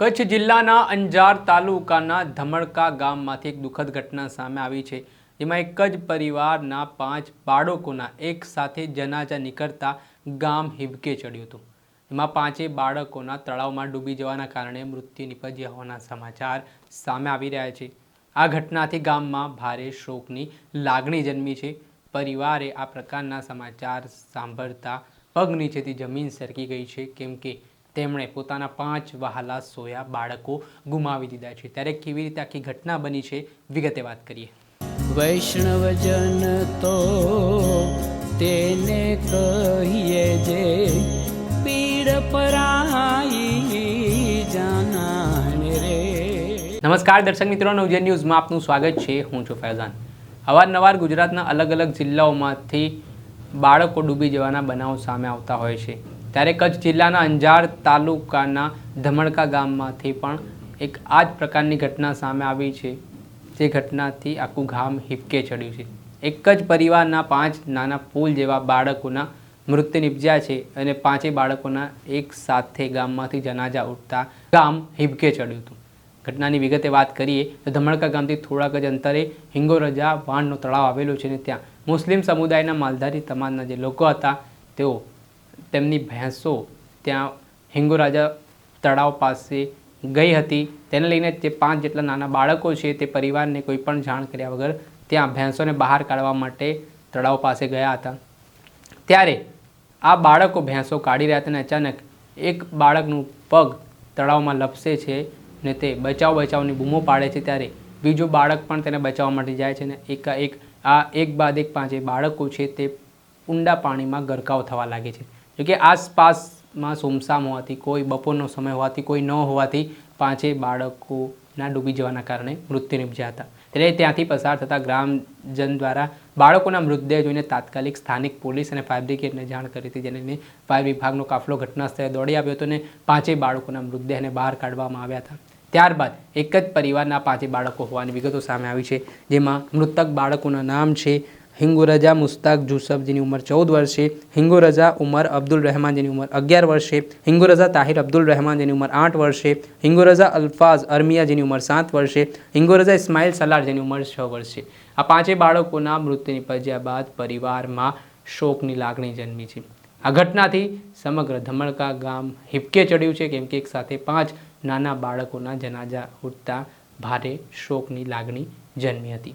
કચ્છ જિલ્લાના અંજાર તાલુકાના ધમડકા ગામમાંથી એક દુઃખદ ઘટના સામે આવી છે. જેમાં એક જ પરિવારના પાંચ બાળકોના એક સાથે જનાજા નીકળતા ગામ હિબકે ચડ્યું હતું. એમાં પાંચે બાળકોના તળાવમાં ડૂબી જવાના કારણે મૃત્યુ નિપજ્યા હોવાના સમાચાર સામે આવી રહ્યા છે. આ ઘટનાથી ગામમાં ભારે શોકની લાગણી જન્મી છે. પરિવારે આ પ્રકારના સમાચાર સાંભળતા પગ નીચેથી જમીન સરકી ગઈ છે. કેમ કે તેમણે પોતાના પાંચ વહાલા સોયા બાળકો ગુમાવી દીધા છે. ત્યારે કેવી રીતે આખી ઘટના બની છે વિગતે વાત કરીએ. વૈષ્ણવજન તો તેને કહીએ જે પીડ પરાઈ જાનાને રે. નમસ્કાર દર્શક મિત્રો નવજન ન્યૂઝમાં આપનું સ્વાગત છે. હું છું ફૈઝાન. અવારનવાર ગુજરાતના અલગ અલગ જિલ્લાઓમાંથી બાળકો ડૂબી જવાના બનાવો સામે આવતા હોય છે. ત્યારે કચ્છ જિલ્લાના અંજાર તાલુકાના ધમણકા ગામમાંથી પણ એક આ જ પ્રકારની ઘટના સામે આવી છે. જે ઘટનાથી આખું ગામ હિપકે ચડ્યું છે. એક જ પરિવારના પાંચ નાના પુલ જેવા બાળકોના મૃત્યુ નિપજ્યા છે અને પાંચેય બાળકોના એક સાથે ગામમાંથી જનાજા ઉઠતા ગામ હિબકે ચડ્યું હતું. ઘટનાની વિગતે વાત કરીએ તો ધમણકા ગામથી થોડાક જ અંતરે હિંગોરજા વાણનો તળાવ આવેલો છે અને ત્યાં મુસ્લિમ સમુદાયના માલધારી સમાજના જે લોકો હતા તેઓ તેમની ભેંસો ત્યાં હિંગોરાજા તળાવ પાસે ગઈ હતી. તેને લઈને તે પાંચ જેટલા નાના બાળકો છે તે પરિવારને કોઈ પણ જાણ કર્યા વગર ત્યાં ભેંસોને બહાર કાઢવા માટે તળાવ પાસે ગયા હતા. ત્યારે આ બાળકો ભેંસો કાઢી રહ્યા હતા અને અચાનક એક બાળકનું પગ તળાવમાં લપસે છે ને તે બચાવ બચાવની બૂમો પાડે છે. ત્યારે બીજું બાળક પણ તેને બચાવવા માટે જાય છે ને એકાએક એક આ એક બાદ એક પાંચે બાળકો છે તે ઊંડા પાણીમાં ગરકાવ થવા લાગે છે. જોકે આસપાસમાં સુમસામ હોવાથી, કોઈ બપોરનો સમય હોવાથી, કોઈ ન હોવાથી પાંચેય બાળકોના ડૂબી જવાના કારણે મૃત્યુ નિપજ્યા હતા. એટલે ત્યાંથી પસાર થતા ગ્રામજન દ્વારા બાળકોના મૃતદેહ જોઈને તાત્કાલિક સ્થાનિક પોલીસ અને ફાયર બ્રિગેડને જાણ કરી હતી, જેને ફાયર વિભાગનો કાફલો ઘટના સ્થળે દોડી આવ્યો હતો અને પાંચેય બાળકોના મૃતદેહને બહાર કાઢવામાં આવ્યા હતા. ત્યારબાદ એક જ પરિવારના પાંચેય બાળકો હોવાની વિગતો સામે આવી છે, જેમાં મૃતક બાળકોના નામ છે હિંગુરજા મુસ્તાક જુસફ જેની ઉંમર ચૌદ વર્ષે, હિંગુરજા ઉમર અબ્દુલ રહેમાન જેની ઉંમર અગિયાર વર્ષે, હિંગુરજા તાહિર અબ્દુલ રહેમાન જેની ઉંમર આઠ વર્ષે, હિંગુરજા અલ્ફાઝ અરમિયા જેની ઉંમર સાત વર્ષે, હિંગુરજા ઇસ્માઇલ સલાર જેની ઉંમર છ વર્ષે. આ પાંચેય બાળકોના મૃત્યુ નિપજ્યા બાદ પરિવારમાં શોકની લાગણી જન્મી છે. આ ઘટનાથી સમગ્ર ધમણકા ગામ હિપકે ચડ્યું છે કેમ કે એક સાથે પાંચ નાના બાળકોના જનાજા ઉઠતા ભારે શોકની લાગણી જન્મી હતી.